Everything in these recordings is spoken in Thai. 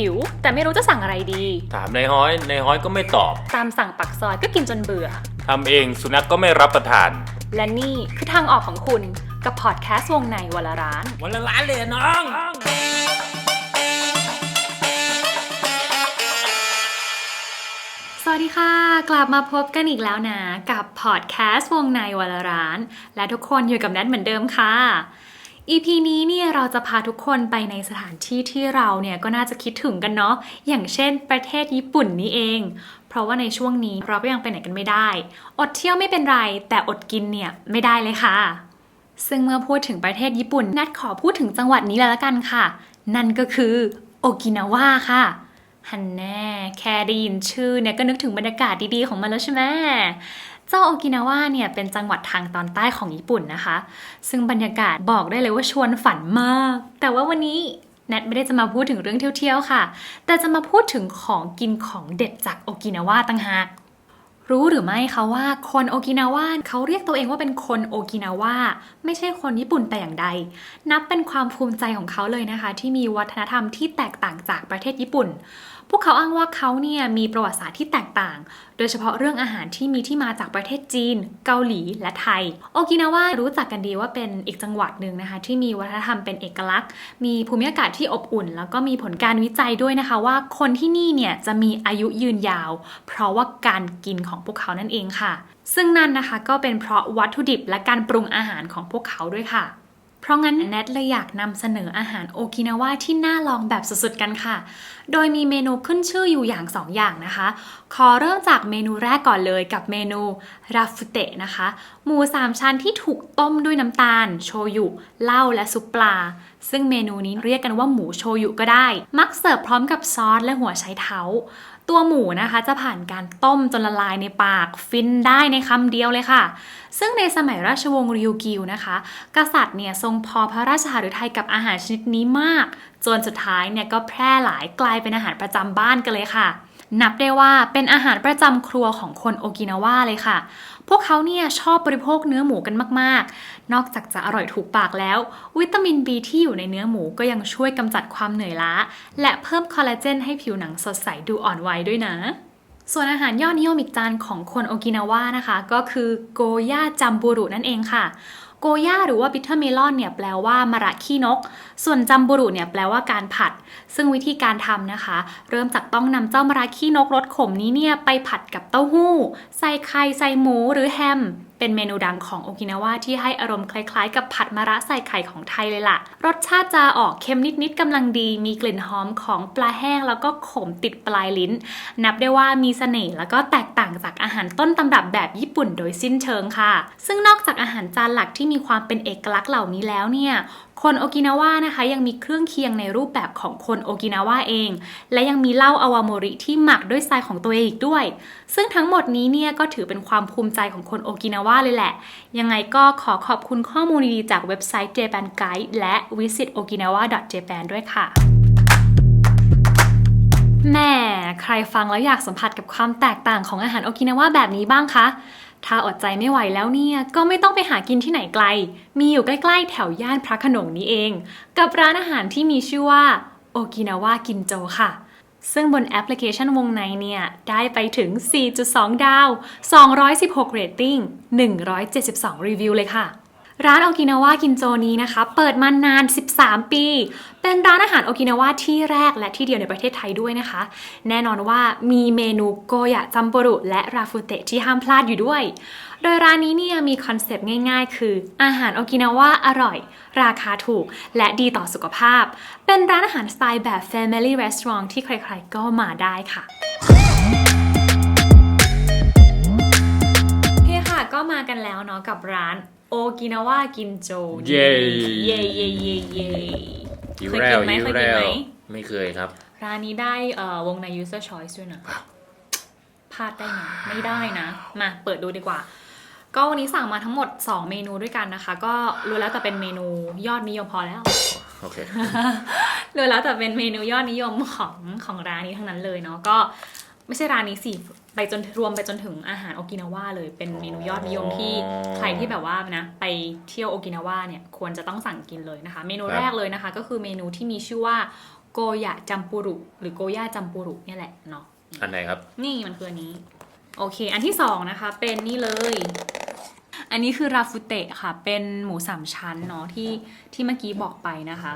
หิว แต่ไม่รู้จะสั่งอะไรดี ถามนายฮ้อยนายฮ้อยก็ไม่ตอบ ตามสั่งปักซอยก็กินจนเบื่อ ทำเองสุนัขกก็ไม่รับประทาน และนี่คือทางออกของคุณกับพอดแคสต์วงในวันละร้าน วันละล้านเลยอะน้อง สวัสดีค่ะ กลับมาพบกันอีกแล้วนะ กับพอดแคสต์วงในวันละร้าน และทุกคนอยู่กับแนทเหมือนเดิมค่ะ EP นี้เนี่ยเราจะพาทุกคนไปในสถานที่ที่เราเนี่ยก็น่าจะคิดถึงกันเนาะอย่างเช่นประเทศญี่ปุ่นนี่เอง เพราะว่าในช่วงนี้เราก็ยังไปไหนกันไม่ได้ อดเที่ยวไม่เป็นไร แต่อดกินเนี่ยไม่ได้เลยค่ะ ซึ่งเมื่อพูดถึงประเทศญี่ปุ่นนัดขอพูดถึงจังหวัดนี้เลยละกันค่ะ นั่นก็คือโอกินาวาค่ะฮันแน่แค่ได้ยินชื่อเนี่ยก็นึกถึงบรรยากาศดีๆของมันแล้วใช่ไหม เจ้าโอกินาวาเนี่ยเป็นจังหวัดทางตอนใต้ของญี่ปุ่นนะคะ ซึ่งบรรยากาศบอกได้เลยว่าชวนฝันมาก แต่ว่าวันนี้แนทไม่ได้จะมาพูดถึงเรื่องเที่ยวๆค่ะ แต่จะมาพูดถึงของกินของเด็ดจากโอกินาวาต่างหากรู้หรือไม่คะว่าคนโอกินาวาเขาเรียกตัวเองว่าเป็นคนโอกินาวาไม่ใช่คนญี่ปุ่นแต่อย่างใด นับเป็นความภูมิใจของเขาเลยนะคะ ที่มีวัฒนธรรมที่แตกต่างจากประเทศญี่ปุ่น พวกเขาอ้างว่าเขาเนี่ยมีประวัติศาสตร์ที่แตกต่าง โดยเฉพาะเรื่องอาหารที่มีที่มาจากประเทศจีน เกาหลีและไทย โอกินาว่ารู้จักกันดีว่าเป็นอีกจังหวัดหนึ่งนะคะ ที่มีวัฒนธรรมเป็นเอกลักษณ์ มีภูมิอากาศที่อบอุ่น แล้วก็มีผลการวิจัยด้วยนะคะ ว่าคนที่นี่เนี่ยจะมีอายุยืนยาว เพราะว่าการกินของพวกเขานั่นเองค่ะ ซึ่งนั่นนะคะก็เป็นเพราะวัตถุดิบและการปรุงอาหารของพวกเขาด้วยค่ะ ราะงั้นแนทเลยอยากนำเสนออาหารโอกินาวาที่น่าลองแบบสุดๆกันค่ะ โดยมีเมนูขึ้นชื่ออยู่อย่าง 2 อย่างนะคะ ขอเริ่มจากเมนูแรกก่อนเลยกับเมนูราฟุเตะนะคะ หมู3ชั้นที่ถูกต้มด้วยน้ำตาล โชยุ เหล้าและซุปปลา ซึ่งเมนูนี้เรียกกันว่าหมูโชยุก็ได้ มักเสิร์ฟพร้อมกับซอสและหัวไชเท้า ตัวหมูนะคะจะผ่านการต้มจนละลายในปาก ฟินได้ในคำเดียวเลยค่ะ ซึ่งในสมัยราชวงศ์ริวกิวนะคะ กษัตริย์เนี่ยทรงพอพระราชหฤทัยกับอาหารชนิดนี้มาก จนสุดท้ายเนี่ยก็แพร่หลายกลายเป็นอาหารประจำบ้านกันเลยค่ะ นับได้ว่าเป็นอาหารประจำครัวของคนโอกินาวาเลยค่ะ พวกเขาเนี่ยชอบบริโภคเนื้อหมูกันมาก ๆ นอกจากจะอร่อยถูกปากแล้ว วิตามิน B ที่อยู่ในเนื้อหมูก็ยังช่วยกำจัดความเหนื่อยล้า และเพิ่มคอลลาเจนให้ผิวหนังสดใสดูอ่อนวัยด้วยนะ ส่วนอาหารยอดนิยมอีกจานของคนโอกินาวานะคะ ก็คือโกย่าจัมบูรุนั่นเองค่ะ โกย่าหรือว่าบิทเทอร์เมลอนเนี่ยแปลว่ามะระขี้นก ส่วนจัมบุรุเนี่ยแปลว่าการผัด ซึ่งวิธีการทำนะคะ เริ่มจากต้องนำเจ้ามะระขี้นกรสขมนี้เนี่ยไปผัดกับเต้าหู้ ใส่ไข่ใส่หมูหรือแฮม เป็นเมนูดังของโอกินาวาที่ให้อารมณ์คล้ายๆ กับผัดมะระใส่ไข่ของไทยเลยล่ะ รสชาติจะออกเค็มนิดๆกำลังดี มีกลิ่นหอมของปลาแห้งแล้วก็ขมติดปลายลิ้น นับได้ว่ามีเสน่ห์แล้วก็แตกต่างจากอาหารต้นตำรับแบบญี่ปุ่นโดยสิ้นเชิงค่ะ ซึ่งนอกจากอาหารจานหลักที่มีความเป็นเอกลักษณ์เหล่านี้แล้วเนี่ย คนโอกินาวานะคะยังมีเครื่องเคียงในรูปแบบของคนโอกินาวาเอง และยังมีเหล้าอาวาโมริที่หมักด้วยทรายของตัวเองอีกด้วย ซึ่งทั้งหมดนี้เนี่ยก็ถือเป็นความภูมิใจของคนโอกินาวาเลยแหละ ยังไงก็ขอขอบคุณข้อมูลดีๆจากเว็บไซต์ Japan Guide และ visitokinawa.japan ด้วยค่ะแหม่ใครฟังแล้วอยากสัมผัสกับความแตกต่างของอาหารโอกินาวาแบบนี้บ้างคะ ถ้าอดใจไม่ไหวแล้วเนี่ย ก็ไม่ต้องไปหากินที่ไหนไกล มีอยู่ใกล้ๆ แถวย่านพระขนงนี้เอง กับร้านอาหารที่มีชื่อว่าโอกินาวากินโจค่ะ ซึ่งบนแอปพลิเคชันวงในเนี่ย ได้ไปถึง 4.2 ดาว 216 เรตติ้ง 172 รีวิวเลยค่ะ ร้านโอกินาวากินโจนี้นะคะ เปิดมานาน 13 ปี เป็นร้านอาหารโอกินาวาที่แรกและที่เดียวในประเทศไทยด้วยนะคะ แน่นอนว่ามีเมนูโกยะจัมโบรุและราฟูเตะที่ห้ามพลาดอยู่ด้วย โดยร้านนี้เนี่ยมีคอนเซปต์ง่ายๆ คือ อาหารโอกินาวาอร่อย ราคาถูก และดีต่อสุขภาพ เป็นร้านอาหารสไตล์แบบ Family Restaurant ที่ใครๆก็มาได้ค่ะโอเคค่ะก็มากันแล้วเนาะกับร้าน โอกินาวากินโจเย้เย่ เย่เย่เย่หิวเคยแล้กิวนไหมหิวเคยกินแล้วไหม ไม่เคยครับ ร้านนี้ได้เอ่อวงใน user choice ด้วยนะพลาดได้นะไม่ได้นะ มาเปิดดูดีกว่า ก็วันนี้สั่งมาทั้งหมด 2 เมนูด้วยกันนะคะ ก็รู้แล้วแต่เป็นเมนูยอดนิยมพอแล้ว โอเค รู้แล้วแต่เป็นเมนูยอดนิยมของของร้านนี้ทั้งนั้นเลยเนาะก็ไม่ใช่ร้านนี้สิ ไปจนรวมไปจนถึงอาหารโอกินาวาเลยเป็นเมนูยอดนิยมที่อ๋อใครที่แบบว่านะไปเที่ยวโอกินาวาเนี่ยควรจะต้องสั่งกินเลยนะคะ เมนูครับแรกเลยนะคะ ก็คือเมนูที่มีชื่อว่าโกยะจัมปุรุ หรือโกย่าจัมปุรุเนี่ยแหละเนาะอันไหนครับ นี่มันคืออันนี้ โอเค อันที่สองนะคะ เป็นนี่เลย อันนี้คือราฟุเตะค่ะ เป็นหมูสามชั้นเนาะที่ที่เมื่อกี้บอกไปนะคะ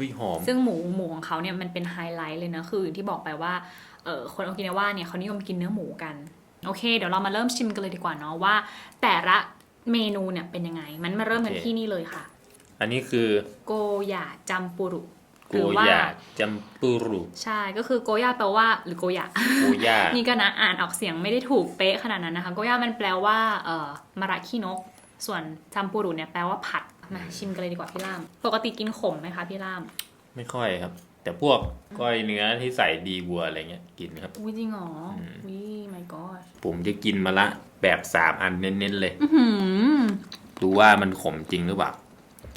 วิหอมซึ่งหมูหมูของเขาเนี่ยมันเป็นไฮไลท์เลยนะคืออย่างที่บอกไปว่า เออคนโอกินาวาเนี่ยเขานิยมกินเนื้อหมูกัน โอเค เดี๋ยวเรามาเริ่มชิมกันเลยดีกว่าเนาะว่า แต่ละเมนูเนี่ยเป็นยังไง มันมาเริ่มกันโอเคที่นี่เลยค่ะ อันนี้คือโกยาจัมปุรุโกหรือว่ายาจัมปุรุใช่ก็คือโกยาแปลว่า หรือโกยะโกยานี่ก็นะอ่านออกเสียงไม่ได้ถูกเป๊ะขนาดนั้นนะคะ โกย่ามันแปลว่าเอ่อมะระขี้นก ส่วนจัมปูรุเนี่ยแปลว่าผัดมาชิมกันเลยดีกว่าพี่ล่าม ปกติกินขมไหมคะพี่ล่าม ไม่ค่อยครับ แต่พวกก้อยเนื้อที่ใส่ดีบัวอะไรเงี้ยกินครับ อุ้ยจริงเหรออืม อุ้ย my god ผมจะกินมาละแบบสามอันเน้นๆเลย อื้อหือดูว่ามันขมจริงหรือเปล่า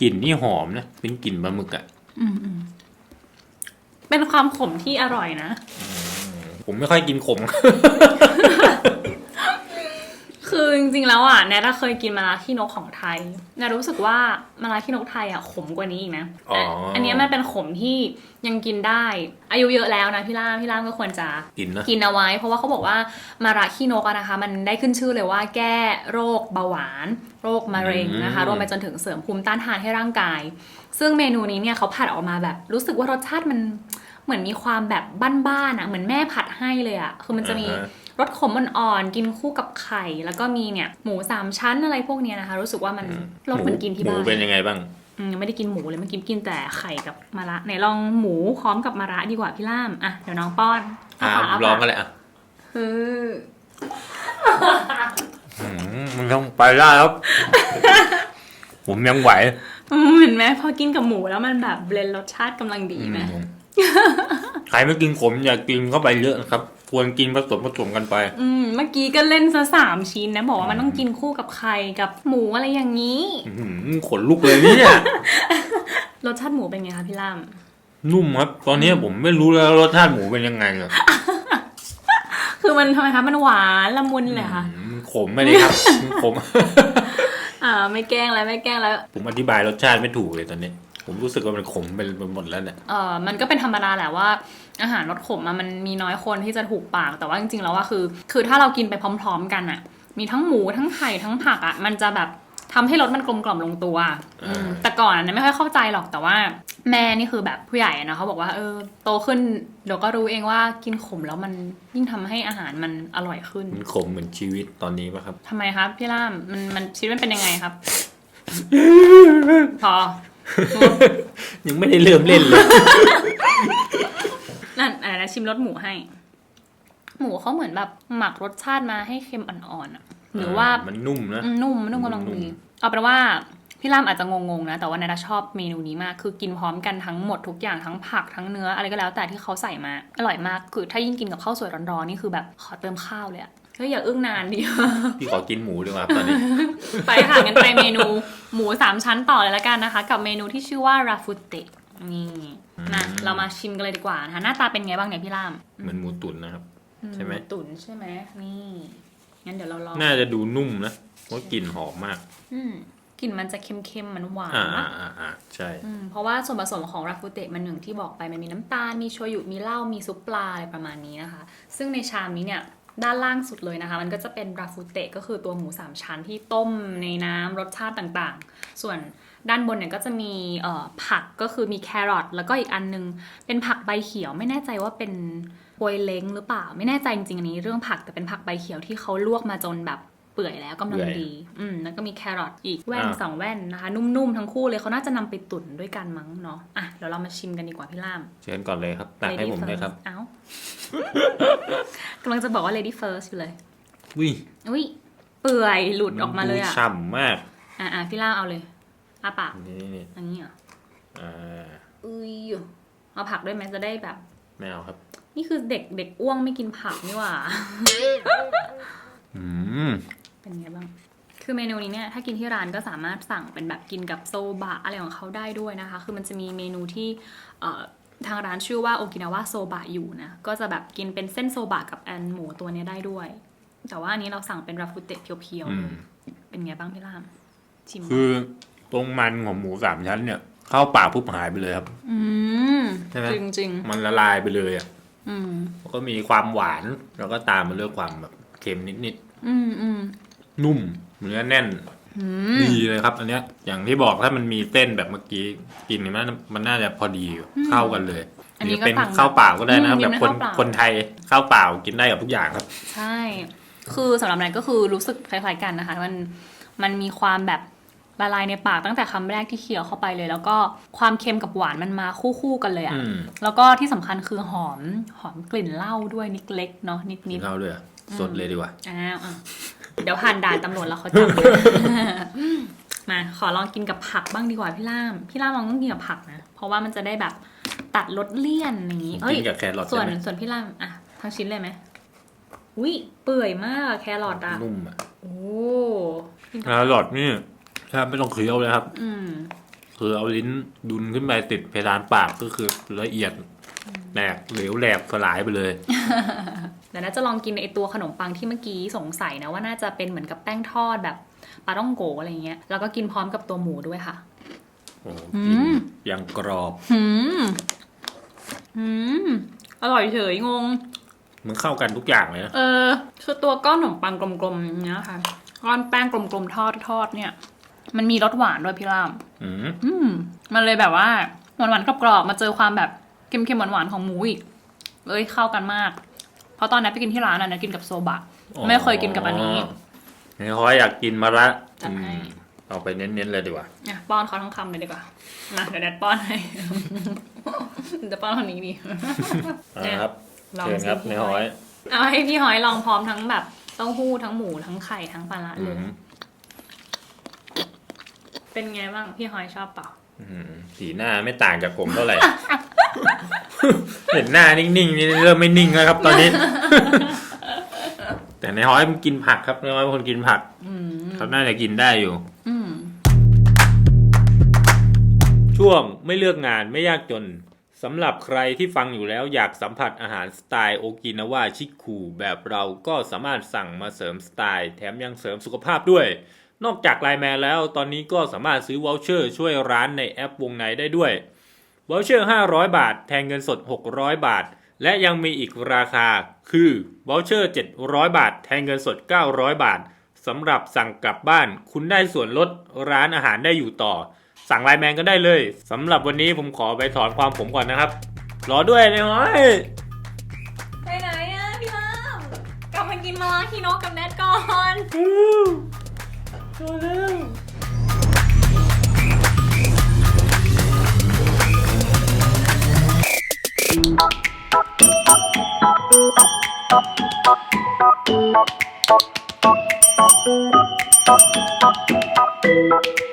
กลิ่นนี่หอมนะเป็นกลิ่นปลาหมึกอะ่ะอืมอืมเป็นความขมที่อร่อยนะ ผมไม่ค่อยกินขม คือจริงๆแล้วอะแนทอะเคยกินมะระขี้นกของไทยแนทรู้สึกว่ามะระขี้นกไทยอะขมกว่านี้อีกนะอ๋ออันเนี้ยมันเป็นขมที่ยังกินได้ อายุเยอะแล้วนะพี่ล่ามพี่ล่ามก็ควรจะกินนะกินเอาไว้ เพราะว่าเขาบอกว่ามาระขี้นกอะนะคะ มันได้ขึ้นชื่อเลยว่าแก้โรคเบาหวาน โรคมะเร็งนะคะอืมรวมไปจนถึงเสริมภูมิต้านทานให้ร่างกาย ซึ่งเมนูนี้เนี่ยเขาผัดออกมาแบบ รู้สึกว่ารสชาติมัน เหมือนมีความแบบบ้านๆอะเหมือนแม่ผัดให้เลยอะคือมันจะมีอ่าฮะรสขมอ่อนๆกินคู่กับไข่ แล้วก็มีเนี่ยหมูสามชั้นอะไรพวกเนี้ยนะคะ รู้สึกว่ามันรสเหมือนกินที่หมูบ้านเป็นยังไงบ้างอืมยังไม่ได้กินหมูเลยเมื่อกี้กินแต่ไข่กับมะระไหนลองหมูพร้อมกับมะระดีกว่าพี่ล่ามอะเดี๋ยวน้องป้อนอ่าปากลองปากกันเลยอะคืออืมมันต้องไปได้ครับผมยังไหวอืมเห็นไหมพอกินกับหมูแล้วมันแบบเบลนด์รสชาติกำลังดีไหมอืม ใครไม่กินขมอย่ากินเข้าไปเยอะนะครับ ควรกินผสมผสมกันไป อืมเมื่อกี้ก็เล่นซะสามชิ้นนะ บอกว่ามันต้องกินคู่กับไข่กับหมูอะไรอย่างนี้ อื้อหือขนลุกเลยเนี่ย รสชาติหมูเป็นไงคะพี่ล่าม นุ่มครับ ตอนนี้ผมไม่รู้แล้วรสชาติหมูเป็นยังไงเลยคือมันทำไมคะมันหวานละมุนเลยค่ะ อืมขมไม่ได้ครับมันขม อ่า ไม่แกล้งแล้วไม่แกล้งแล้ว ผมอธิบายรสชาติไม่ถูกเลยตอนนี้ ผมรู้สึกว่ามันขมไปหมดแล้วเนี่ยเออมันก็เป็นธรรมดาแหละว่า อาหารรสขมอะมันมีน้อยคนที่จะถูกปาก แต่ว่าจริงๆแล้วว่าคือ คือถ้าเรากินไปพร้อม ๆ กันอะมีทั้งหมูทั้งไข่ทั้งผักอะมันจะแบบทำให้รสมันกลมกล่อมลงตัวอืมแต่ก่อนอะไม่ค่อยเข้าใจหรอกแต่ว่า แม่นี่คือแบบผู้ใหญ่อะเนาะเขาบอกว่าเออโตขึ้นเดี๋ยวก็รู้เองว่ากินขมแล้วมันยิ่งทำให้อาหารมันอร่อยขึ้นมันขมเหมือนชีวิตตอนนี้ป่ะครับทำไมครับพี่ล่ามมันมันชีวิตมันเป็นยังไงครับ พอ ยังไม่ได้เริ่มเล่นเลย นั่นอะไรนะชิมรสหมูให้ หมูเขาเหมือนแบบหมักรสชาติมาให้เค็มอ่อนๆอะหรือว่ามันนุ่มนะ อืมนุ่มนุ่มกำลังนุ่มดีเอาเป็นว่าพี่ล่ามอาจจะงงๆนะ แต่ว่านาดาชอบเมนูนี้มาก คือกินพร้อมกันทั้งหมดทุกอย่างทั้งผักทั้งเนื้ออะไรก็แล้วแต่ที่เขาใส่มา อร่อยมาก คือถ้ายิ่งกินกับข้าวสวยร้อนๆนี่คือแบบขอเติมข้าวเลยอะ เฮ้ยอย่าอึ้งนานดิพี่ขอกินหมูดีกว่าตอนนี้ ไปค่ะงั้นไปเมนูหมูสามชั้นต่อเลยละกันนะคะ กับเมนูที่ชื่อว่าราฟุเตะนี่นะอืมเรามาชิมกันเลยดีกว่านะคะหน้าตาเป็นไงบ้างเนี่ยพี่ล่ามเหมือนหมูตุ๋นนะครับ ใช่ไหมตุ๋นใช่ไหมนี่งั้นเดี๋ยวเราลองน่าจะดูนุ่มนะเพราะกลิ่นหอมมาก อืมกลิ่นมันจะเค็มๆมันหวานอ่านะอ่าอ่าอ่าใช่อืมเพราะว่าส่วนผสมของราฟุเตะมันหนึ่งที่บอกไปมันมีน้ำตาล มีโชยุ มีเหล้า มีซุปปลาอะไรประมาณนี้นะคะ ซึ่งในชามนี้เนี่ย ด้านล่างสุดเลยนะคะ มันก็จะเป็นราฟูเตะก็คือตัวหมูสามชั้นที่ต้มในน้ำรสชาติต่างๆ ส่วนด้านบนเนี่ยก็จะมีผักก็คือมีแครอทแล้วก็อีกอันนึง เป็นผักใบเขียวไม่แน่ใจว่าเป็นปวยเล้งหรือเปล่า ไม่แน่ใจจริงๆอันนี้เรื่องผักแต่เป็นผักใบเขียวที่เขาลวกมาจนแบบ เปื่อยแล้วกำลังเปื่อยดี อืมแล้วก็มีแครอทอีกแว่นอ่าสองแว่นนะคะ นุ่มๆทั้งคู่เลยเขาน่าจะนำไปตุ๋นด้วยกันมั้งเนาะอะเดี๋ยวเรามาชิมกันดีกว่าพี่ล่าม เชิญก่อนเลยครับตักให้ Lady ผมด้วยครับ first เอ้ากำลังจะบอกว่า lady first อยู่เลยวิอุ้ยเปื่อยหลุดออกมาเลยดูอะฉ่ำมาก อะอะพี่ล่ามเอาเลยอาปากนี่นี่อันนี้เหรออ่าอุ้ยเอาผักด้วยไหมจะได้แบบไม่เอาครับ นี่คือเด็กเด็กอ้วงไม่กินผักนี่หว่าอืม เป็นไงบ้าง คือเมนูนี้เนี่ยถ้ากินที่ร้านก็สามารถสั่งเป็นแบบกินกับโซบะอะไรของเขาได้ด้วยนะคะ คือมันจะมีเมนูที่เอ่อทางร้านชื่อว่าโอกินาวาโซบะอยู่นะ ก็จะแบบกินเป็นเส้นโซบะกับแอนหมูตัวเนี้ยได้ด้วย แต่ว่าอันนี้เราสั่งเป็นราฟุเตะเพียวๆอืเลมยเป็นไงบ้างพี่ล่าม ชิมคือตรงมันของหมูสามชั้นเนี่ย เข้าปากปุ๊บหายไปเลยครับ อืมใช่ไหมจริงจริงมันละลายไปเลยอะๆอืมแล้วก็มีความหวานแล้วก็ตามมาด้วยความแบบเค็มนิดอืมอืมๆ นุ่มเนื้อแน่นอืมดีเลยครับ อันเนี้ยอย่างที่บอกถ้ามันมีเส้นแบบเมื่อกี้กินมันมันน่าจะพอดีเข้ากันเลยอันหรืนี้อก็เป็นสั่งข้าวเปล่าก็ได้นะอืมแบบคนเป็นข้าวเปล่าคนไทยข้าวเปล่ากินได้กับทุกอย่างครับ ใช่ คือสำหรับนั้นก็คือรู้สึกคล้ายๆกันนะคะ มันมันมีความแบบละลายในปากตั้งแต่คำแรกที่เคี้ยวเข้าไปเลย แล้วก็ความเค็มกับหวานมันมาคู่ๆกันเลยอะอืมแล้วก็ที่สำคัญคือหอมหอมกลิ่นเหล้าด้วยนิดเล็กเนาะนิดกินินดข้าวด้วยอะสดเลยดีกว่าอ้าวอะ เดี๋ยวผ่านด่านตำรวจแล้วเขาจับเลยมาขอลองกินกับผักบ้างดีกว่าพี่ล่าม พี่ล่ามลองต้องกินกับผักนะ เพราะว่ามันจะได้แบบตัดรสเลี่ยนอย่างนี้เอ้ยกินกับแครอทส่วนใช่ไหมส่วนพี่ล่ามอะทั้งชิ้นเลยไหมอุ้ยเปื่อยมากแครอทอะนุ่มอะโอ้แครอทนี่แทบไม่ต้องเคี้ยวเลยครับ อืมคือเอาลิ้นดุนขึ้นไปติดเพดานปากก็คือละเอียด แหลกเหลวแหลกสลายไปเลยเดี๋ยวน่าจะลองกินไอตัวขนมปังที่เมื่อกี้สงสัยนะว่าน่าจะเป็นเหมือนกับแป้งทอดแบบปลาต้องโกอะไรเงี้ยแล้วก็กินพร้อมกับตัวหมูด้วยค่ะโอ้โหอืกินมยังกรอบหืมหืมอร่อยเฉยงง มันเข้ากันทุกอย่างเลยนะเออ คือตัวก้อนขนมปังกลมๆอย่างเนี้ยค่ะก้อนแป้งกลมๆทอดทอดๆเนี่ย มันมีรสหวานด้วยพี่รามอืมอืมมันเลยแบบว่าหวานหวานๆกรอบๆมาเจอความแบบ เค็มๆหวานหวานๆของหมูอีกเลยเข้ากันมาก เพราะตอนนั้นไปกินที่ร้านอะนะกินกับโซบะ ไม่เคยกินกับอันนี้นี่เขาอยากกินมาละจัดให้อืมเอาไปเน้นๆเลยดีกว่าอะป้อนเขาทั้งคำเลยดีกว่ามาเดี๋ยวแดดป้อนให้จะป้อนคนนี้ดีเอาละครับลองเชิญครับสิในห้อย เอาให้พี่หอยลองพร้อมทั้งแบบเต้าหู้ทั้งหมูทั้งไข่ทั้งปลาละอืเลยมเป็นไงบ้างพี่หอยชอบเปล่าอืมสีหน้าไม่ต่างจากผมเท่าไหร่ เห็นหน้านิ่งๆนี่เริ่มไม่นิ่งแล้วครับ ตอนนี้ แต่ในห้อยมันกินผักครับในห้อยเป็นคนกินผักอืมเขาน่าจะกินได้อยู่ อืมช่วงไม่เลือกงานไม่ยากจนสำหรับใครที่ฟังอยู่แล้วอยากสัมผัสอาหารสไตล์โอกินาวาชิคูแบบเราก็สามารถสั่งมาเสริมสไตล์ แถมยังเสริมสุขภาพด้วย นอกจากไลน์แมนแล้ว ตอนนี้ก็สามารถซื้อวอลเชอร์ช่วยร้านในแอปวงในได้ด้วย วอลเชอร์ 500 บาท แทนเงินสด 600 บาท และยังมีอีกราคาคือวอลเชอร์ 700 บาท แทนเงินสด 900 บาทสำหรับสั่งกลับบ้าน คุณได้ส่วนลดร้านอาหารได้อยู่ต่อ สั่งไลน์แมนก็ได้เลยสำหรับวันนี้ผมขอไปถอนความผมก่อนนะครับ รอด้วยนะเฮ้ยไปไหนอะพี่ลามกลับมากินมาลาคีโนกับแนทก่อน รอแล้ว Thank you.